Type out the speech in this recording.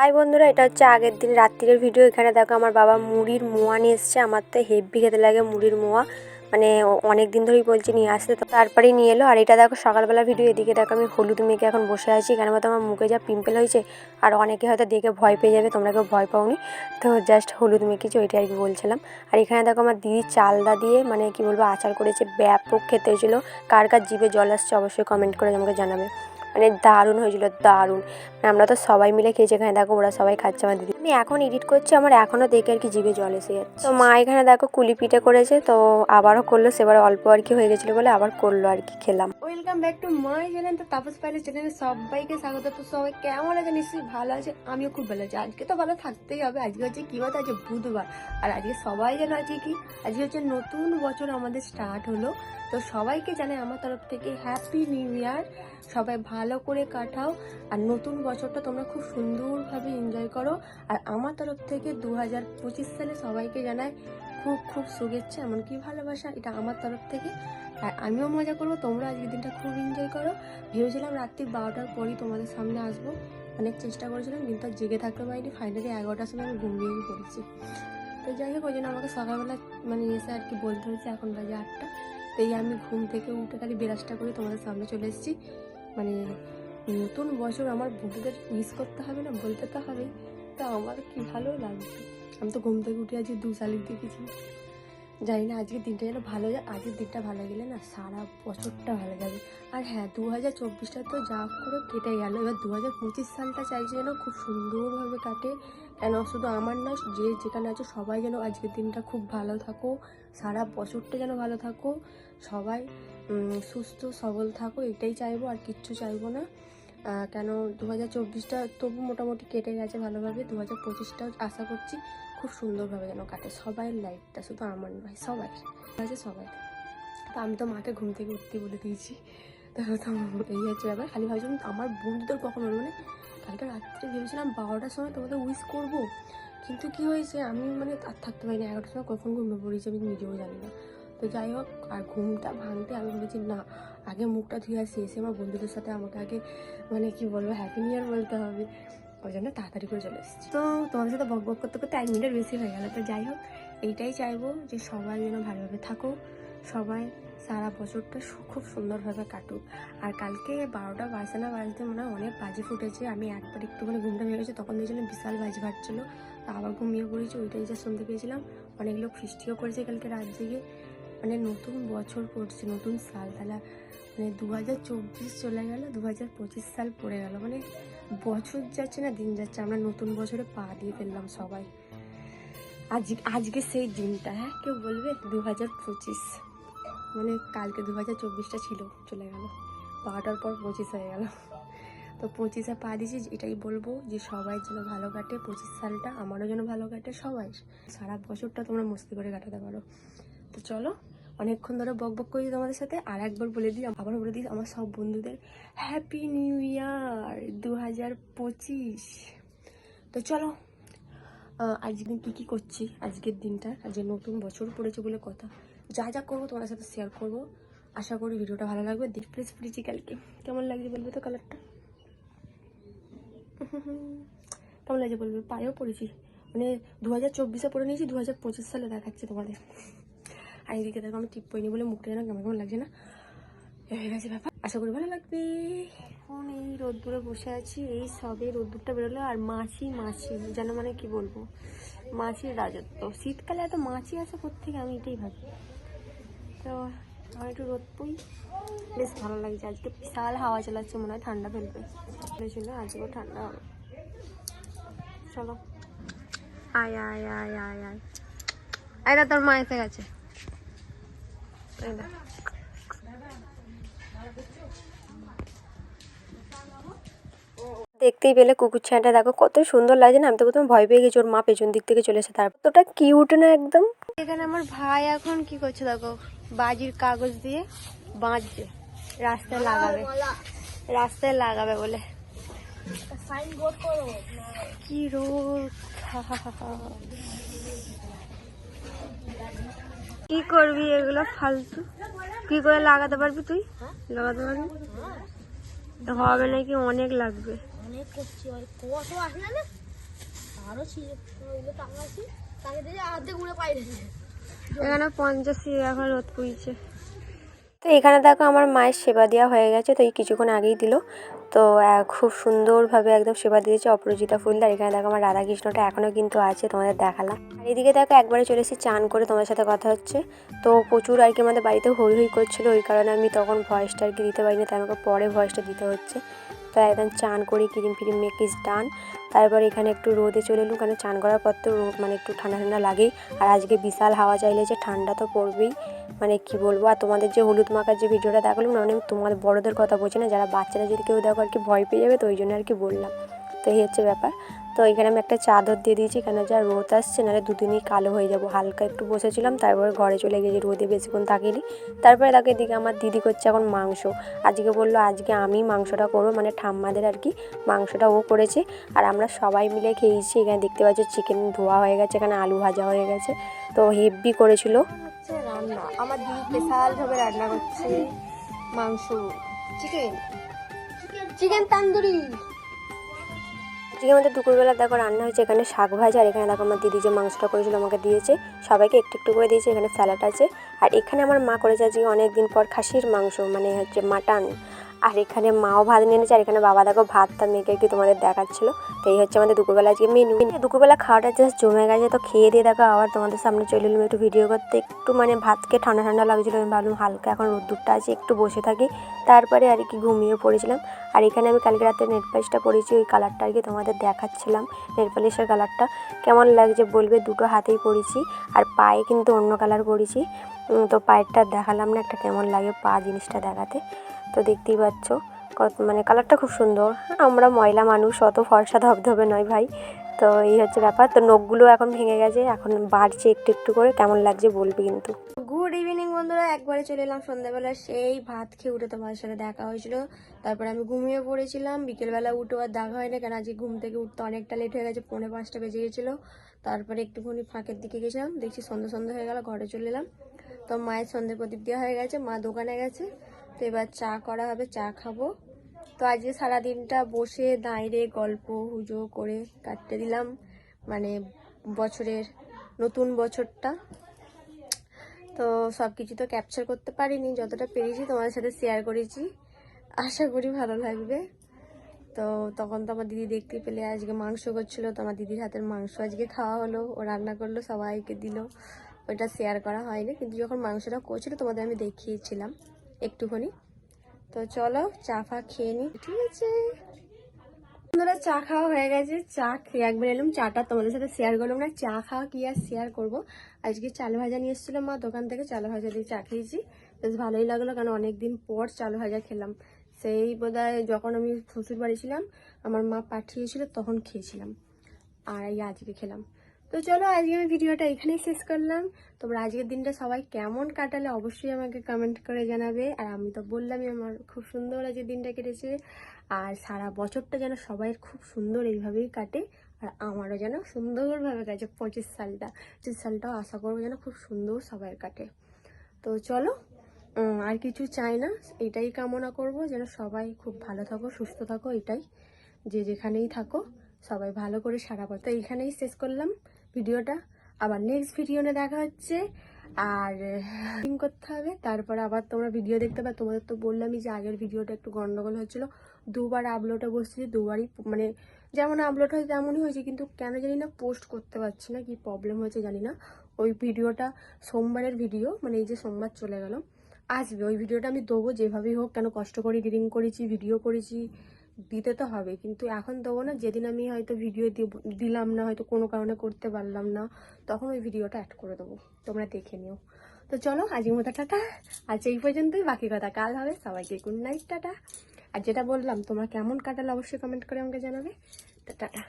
High বন্ধুরা, এটা হচ্ছে আগের দিন রাত্রিরের ভিডিও এখানে দেখো আমার বাবা মুড়ির মোয়া নিয়ে এসছে। আমার তো হেভি খেতে লাগে মুড়ির মোয়া। মানে অনেক দিন ধরেই বলছি নিয়ে আসতে। তো তারপরেই নিয়ে এলো। আর এটা দেখো সকালবেলা ভিডিও এদিকে দেখো আমি হলুদ মেখে এখন বসে আছি। কেন বলতো আমার মুখে যা পিম্পল হয়েছে, আর অনেকে হয়তো দেখে ভয় পেয়ে যাবে, তোমরা কেউ ভয় পাওনি। তো জাস্ট হলুদ মেখেছি ওইটা আর কি বলছিলাম। আর এখানে দেখো আমার দিদি চালদা দিয়ে মানে কি বলব, আচার করেছে, ব্যাপক খেতে হয়েছিল। কার কার জিভে জল আসছে অবশ্যই কমেন্ট করে আমাকে জানাবে। মানে দারুণ হয়েছিল, দারুণ। মানে আমরা তো সবাই মিলে খেয়েছি এখানে, দেখো ওরা সবাই খাচ্ছে আমার দিদি। আমি এখন এডিট করছি, আমার এখনও দেখে আর কি জিভে জল এসে যাচ্ছে। তো মা এখানে দেখো কুলি পিঠে করেছে, তো আবারও করল, সেবার অল্প আর কি হয়ে গেছিল বলে আবার করল আর কি, খেলাম। Welcome back to my channel তো তাপস পাইলে চ্যানেলে সবাইকে স্বাগত। তো সবাই কেমন আছে? নিশ্চয়ই ভালো আছে, আমিও খুব ভালো আছি। আজকে তো ভালো থাকতেই হবে, আজকে হচ্ছে কী কথা আছে বুধবার। আর আজকে সবাই যেন আজকে কি, আজকে হচ্ছে নতুন বছর আমাদের স্টার্ট হলো। তো সবাইকে জানাই আমার তরফ থেকে হ্যাপি নিউ ইয়ার সবাই ভালো করে কাটাও, আর নতুন বছরটা তোমরা খুব সুন্দরভাবে এনজয় করো। আর আমার তরফ থেকে দু হাজার পঁচিশ সালে সবাইকে জানায় খুব খুব শুভেচ্ছা, এমনকি ভালোবাসা, এটা আমার তরফ থেকে। আর আমিও মজা করব, তোমরা আজকের দিনটা খুব এনজয় করো। ভেবেছিলাম রাত্রি বারোটার পরই তোমাদের সামনে আসব। অনেক চেষ্টা করেছিলাম, কিন্তু আর জেগে থাকতে পারিনি। ফাইনালি এগারোটার সময় আমি ঘুমিয়েই পড়েছি। তো যাই হোক, ওই জন্য আমাকে সকালবেলা মানে এসে আর কি বলতে হয়েছে, এখন বাজে আটটা। তো এই আমি ঘুম থেকে উঠে খালি বিরাজটা করে তোমাদের সামনে চলে এসেছি। মানে নতুন বছর, আমার বন্ধুদের মিস করতে হবে না, বলতে তো হবে তো আমার কি ভালো লাগছে। আমি তো ঘুম থেকে উঠে আছি দু শালিক দেখেছি। জানি না আজকের দিনটা যেন ভালো যায়, আজকের দিনটা ভালো গেলে না সারা বছরটা ভালো যাবে। আর হ্যাঁ দু হাজার চব্বিশটা তো যা করে কেটে গেল। এবার দু হাজার পঁচিশ সালটা চাইছি যেন খুব সুন্দরভাবে কাটে। কেন, শুধু আমার নয় যে যেখানে আছে সবাই যেন আজকের দিনটা খুব ভালো থাকো। সারা বছরটা যেন ভালো থাকো। সবাই সুস্থ, সবল থাকো, এটাই চাইব, আর কিচ্ছু চাইব না। কেন দু হাজার চব্বিশটা তবু মোটামুটি কেটে গেছে ভালোভাবে। দু হাজার পঁচিশটাও আশা করছি খুব সুন্দরভাবে যেন কাটে। সবাইয়ের লাইফটা শুধু আমার নয় সবাই আছে, সবাই। তো আমি তো মাকে ঘুম থেকে উঠতে বলে দিয়েছি। তো তো এই হচ্ছে ব্যাপার। খালি ভাবছিলাম আমার বন্ধুদের কখন হলো মানে কালকে রাত্রে ভেবেছিলাম বারোটার সময় তোমাদের উইশ করব। কিন্তু কি হয়েছে? আমি মানে আর থাকতে পারিনি, এগারোটার সময় কখন ঘুমিয়ে পড়েছি আমি নিজেও জানি না। তো যাই হোক, আর ঘুমটা ভাঙতে আমি ভেবেছি না, আগে মুখটা ধুয়ে আসি, এসে আমার বন্ধুদের সাথে আমাকে আগে মানে কি বলব হ্যাপি নিউ ইয়ার বলতে হবে। ওই জন্য তাড়াতাড়ি করে চলে এসেছি। তো তোমাদের সাথে বক বক করতে করতে এক মিনিটের বেশি হয়ে গেল। তো যাই হোক, এইটাই চাইব যে সবাই যেন ভালোভাবে থাকো সবাই সারা বছরটা খুব সুন্দরভাবে কাটুক। আর কালকে বারোটা বাজে না বাজতে মনে হয় অনেক বাজে ফুটেছে। আমি একবার একটুখানি ঘুমটা ভেঙে গেছে, তখন দেখছিলাম বিশাল বাজি তো আবার ঘুমিয়ে পড়েছি, ওইটাই যা শুনতে পেয়েছিলাম। অনেক লোক ফিস্টিও করেছে কালকে রাত জেগে। মানে নতুন বছর পড়ছে, নতুন সাল। তাহলে মানে দু হাজার চব্বিশ চলে গেল দু হাজার পঁচিশ সাল পড়ে গেল। মানে বছর যাচ্ছে না, দিন যাচ্ছে। আমরা নতুন বছরে পা দিয়ে ফেললাম সবাই। আজ আজকে সেই দিনটা হ্যাঁ? কেউ বলবে? দু হাজার পঁচিশ। মানে কালকে দু হাজার চব্বিশটা ছিল, চলে গেল। বারোটার পর পঁচিশ হয়ে গেল। তো পঁচিশে পা দিয়েছি, এটাই বলব যে সবাই যেন ভালো কাটে। পঁচিশ সালটা আমারও যেন ভালো কাটে, সবাই। সারা বছরটা তোমরা মস্তি করে কাটাতে পারো। তো চলো, অনেকক্ষণ ধরে বক বক করেছি তোমাদের সাথে, আর একবার বলে দিই, আবার বলে দিই আমার সব বন্ধুদের হ্যাপি নিউ ইয়ার দু হাজার পঁচিশ। তো চলো আজকে কী কী করছি, আজকের দিনটা, আজকে নতুন বছর পড়েছে বলে কথা। যা যা করব তোমার সাথে শেয়ার করব। আশা করি ভিডিওটা ভালো লাগবে। দেখ প্লিজ ফ্রিজি কালকে কেমন লাগছে বলবে তো কালারটা কেমন লাগছে বলবে? পায়েও পড়েছি। মানে দু হাজার চব্বিশে পড়ে নিয়েছি দু হাজার পঁচিশ সালে দেখাচ্ছে তোমাদের। আর এদিকে দেখো আমি টিপ পাইনি বলে মুখটা যেন কেমন কেমন লাগছে না। হয়ে গেছে ব্যাপার, আশা করি ভালো লাগবে। এখন এই রোদ্দুরে বসে আছি, এই সবে রোদ্দুরটা বেরোলো আর মাছি মাছি, যেন মানে কি বলব, মাছির রাজত্ব। শীতকালে এত মাছি আসে কোথেকে আমি এটাই ভাবি। তো আমার একটু রোদ পুই বেশ ভালো লাগছে। আজকে বিশাল হাওয়া চালাচ্ছে মনে হয়, ঠান্ডা ফেলবে। ছিল আজকেও ঠান্ডা হবে। চলো। আয় আয় আয় আয় আয়। আয় তোর মা গেছে। দেখতেই পেলে কুকুর ছানাটা দেখো কত সুন্দর লাগছে না আমি তো প্রথমে ভয় পেয়ে গেছি ওর মা পেছন দিক থেকে চলেছে তারপর তোটা কিউট না একদম। এখানে আমার ভাই এখন কি করছে দেখো বাজির কাগজ দিয়ে বাঁধছে রাস্তায় লাগাবে রাস্তায় লাগাবে বলে। কি রোদ কি করবি? এগুলো ফালতু। কি করে লাগাতে পারবি তুই? লাগাতে পারবি? হবে নাকি অনেক লাগবে। অনেক করছি ওই কত আসলে না আরও ছিঁড়ে ওইগুলো টাকা আছে। তাকে দিয়ে হাতে গুঁড়ে পাই এখানে পঞ্চাশ এখন রোদ পুইছে তো এখানে দেখো আমার মায়ের সেবা দেওয়া হয়ে গেছে, তো এই কিছুক্ষণ আগেই দিল। তো খুব সুন্দরভাবে একদম সেবা দিয়েছে অপরাজিতা ফুল। আর এখানে দেখো আমার রাধাকৃষ্ণটা এখনও কিন্তু আছে, তোমাদের দেখালাম। আর এদিকে দেখো একবারে চলে এসেছি চান করে তোমাদের সাথে কথা হচ্ছে। তো প্রচুর আর কি আমাদের বাড়িতে হই হই করছিল, ওই কারণে আমি তখন ভয়েসটা আর কি দিতে পারিনি, তাই আমাকে পরে ভয়েসটা দিতে হচ্ছে। তো একদম চান করি ক্রিম ফিরিম মেখে ডান তারপর এখানে একটু রোদে চলে এলুম, কারণ চান করার পর তো মানে একটু ঠান্ডা ঠান্ডা লাগেই। আর আজকে বিশাল হাওয়া চাইলে যে ঠান্ডা তো পড়বেই। মানে কি বলব, আর তোমাদের যে হলুদ মাখার যে ভিডিওটা দেখালাম না মানে আমি তোমাদের বড়দের কথা বলছি না, যারা বাচ্চারা যদি কেউ দেখো আর কি ভয় পেয়ে যাবে, তো ওই জন্য আর কি বললাম। তো এই হচ্ছে ব্যাপার। তো এখানে আমি একটা চাদর দিয়ে দিয়েছি, কেন যা রোদ আসছে, নাহলে দুদিনই কালো হয়ে যাব। হালকা একটু বসেছিলাম, তারপরে ঘরে চলে গেছি রোদে বেশিক্ষণ থাকিনি। তারপরে তাকে এদিকে আমার দিদি করছে এখন মাংস। আজকে বলল, আজকে আমি মাংসটা করব। মানে ঠাম্মাদের আর কি মাংসটা ও করেছে। আর আমরা সবাই মিলে খেয়েছি, এখানে দেখতে পাচ্ছি চিকেন ধোয়া হয়ে গেছে, এখানে আলু ভাজা হয়ে গেছে। তো হেভি করেছিল। রান্না। আমার দিদি রান্না করছে মাংস। চিকেন। চিকেন তান্দুরি। আজকে আমাদের দুপুরবেলা দেখো রান্না হয়েছে, এখানে শাক ভাজা আর এখানে দেখো আমার দিদি যে মাংসটা করেছিল আমাকে দিয়েছে, সবাইকে একটু একটু করে দিয়েছে, এখানে স্যালাড আছে। আর এখানে আমার মা করেছে আজকে অনেক দিন পর খাসির মাংস মানে হচ্ছে মাটন। আর এখানে মাও ভাত নিয়ে এনেছে, আর এখানে বাবা দেখো ভাতটা মেখে কি তোমাদের দেখাচ্ছিল। তো এই হচ্ছে আমাদের দুপুরবেলা আজকে মেনু দুপুরবেলা খাওয়াটা জাস্ট জমে গেছে, তো খেয়ে দিয়ে দেখো আবার তোমাদের সামনে চলে এলাম একটু ভিডিও করতে। একটু মানে ভাতকে ঠান্ডা ঠান্ডা লাগছিল, আমি ভাবলাম হালকা এখন রোদ্দুরটা আছে, একটু বসে থাকি। তারপরে আর কি ঘুমিয়ে পড়েছিলাম। আর এখানে আমি কালকে রাতে নেট পালিশটা পরেছি ওই কালারটা আর কি তোমাদের দেখাচ্ছিলাম নেট পালিশের কালারটা কেমন লাগছে বলবে, দুটো হাতেই পরেছি আর পায়ে কিন্তু অন্য কালার পরেছি তো পায়েরটা দেখালাম না একটা কেমন লাগে পা জিনিসটা দেখাতে। তো দেখতেই পাচ্ছ কত মানে কালারটা খুব সুন্দর। আমরা ময়লা মানুষ, অত ফর্সা ধবধবে নয় ভাই। তো এই হচ্ছে ব্যাপার। তো নখগুলো এখন ভেঙে গেছে, এখন বাড়ছে একটু একটু করে, কেমন লাগছে বলবি কিন্তু। গুড ইভিনিং বন্ধুরা, একবারে চলে এলাম সন্ধ্যাবেলা সেই ভাত খেয়ে উঠে তোমাদের সাথে দেখা হয়েছিল। তারপর আমি ঘুমিয়ে পড়েছিলাম, বিকেলবেলা উঠে আর দেখা হয় না কেন আজকে ঘুম থেকে উঠতে অনেকটা লেট হয়ে গেছে, পৌনে পাঁচটা বেজে গেছিল। তারপরে একটুখানি ফাঁকের দিকে গেছিলাম, দেখছি সন্ধ্যা সন্ধ্যা হয়ে গেল, ঘরে চলে এলাম। তো মায়ের সন্ধ্যে প্রদীপ দেওয়া হয়ে গেছে, মা দোকানে গেছে। তো এবার চা করা হবে, চা খাব। তো আজকে সারাদিনটা বসে দাঁড়িয়ে গল্প, হুজো করে কাটতে দিলাম। মানে বছরের নতুন বছরটা। তো সব কিছু তো ক্যাপচার করতে পারিনি, যতটা পেরেছি তোমাদের সাথে শেয়ার করেছি। আশা করি ভালো লাগবে। তো তখন তো আমার দিদি দেখতে পেলে, আজকে মাংস করছিল, তো আমার দিদির হাতের মাংস আজকে খাওয়া হলো, ও রান্না করল, সবাইকে দিল। ওইটা শেয়ার করা হয়নি, কিন্তু যখন মাংসটা করছিল তোমাদের আমি দেখিয়েছিলাম। একটুখানি। তো চলো চা ফা খেয়ে নিই ঠিক আছে। বন্ধুরা, চা খাওয়া হয়ে গেছে। চা খেয়ে একবার এলাম। চাটা তোমাদের সাথে শেয়ার করলাম না। চা খাওয়া কি আর শেয়ার করব? আজকে চাল ভাজা নিয়ে এসেছিলাম মা দোকান থেকে। চাল ভাজা দিয়ে চা খেয়েছি। বেশ ভালোই লাগল কারণ অনেকদিন পর চাল ভাজা খেলাম। সেই বোধহয় যখন আমি শ্বশুর বাড়ি ছিলাম, আমার মা পাঠিয়েছিল, তখন খেয়েছিলাম। আর এই আজকে খেলাম। তো চলো আজকে আমি ভিডিওটা এখানেই শেষ করলাম। তোমরা আজকের দিনটা সবাই কেমন কাটালে অবশ্যই আমাকে কমেন্ট করে জানাবে। আর আমি তো বললামই আমার খুব সুন্দর আজকের দিনটা কেটেছে। আর সারা বছরটা যেন সবাই খুব সুন্দর এইভাবেই কাটে। আর আমারও যেন সুন্দরভাবে কাটে পঁচিশ সালটা। পঁচিশ সালটাও আশা করব যেন খুব সুন্দর সবাই কাটে। তো চলো আর কিছু চাই না। এটাই কামনা করব যেন সবাই খুব ভালো থাকো, সুস্থ থাকো, এটাই। যে যেখানেই থাকো, সবাই ভালো করে সারা তো এইখানেই শেষ করলাম। ভিডিওটা। আবার নেক্সট ভিডিওতে দেখা হচ্ছে। আর, করতে হবে। তারপর আবার তোমরা ভিডিও দেখতে পাবে। তোমাদের তো বললামই যে আগের ভিডিওটা একটু গন্ডগোল হচ্ছিল দুবার আপলোডে বসছি, দুবারই মানে যেমন আপলোড হয় তেমনই হয়েছে। কিন্তু কেন জানি না পোস্ট করতে পারছি না। কি প্রবলেম হয়েছে জানি না। ওই ভিডিওটা সোমবারের ভিডিও মানে এই যে সোমবার চলে গেল। আসবে। ওই ভিডিওটা আমি দেবো যেভাবেই হোক। কেন কষ্ট করে এডিটিং করেছি ভিডিও করেছি। দিতে তো হবে। কিন্তু এখন দেবো না, যেদিন আমি হয়তো ভিডিও দিলাম না, হয়তো কোনো কারণে করতে পারলাম না, তখন ওই ভিডিওটা অ্যাড করে দেবো। তোমরা দেখে নিও। তো চলো, আজকের মতো টাটা। আজ এই পর্যন্তই, বাকি কথা কাল হবে। সবাইকে গুড নাইট টাটা। আর যেটা বললাম, তোমরা কেমন কাটালে অবশ্যই কমেন্ট করে আমাকে জানাবে। তো টাটা।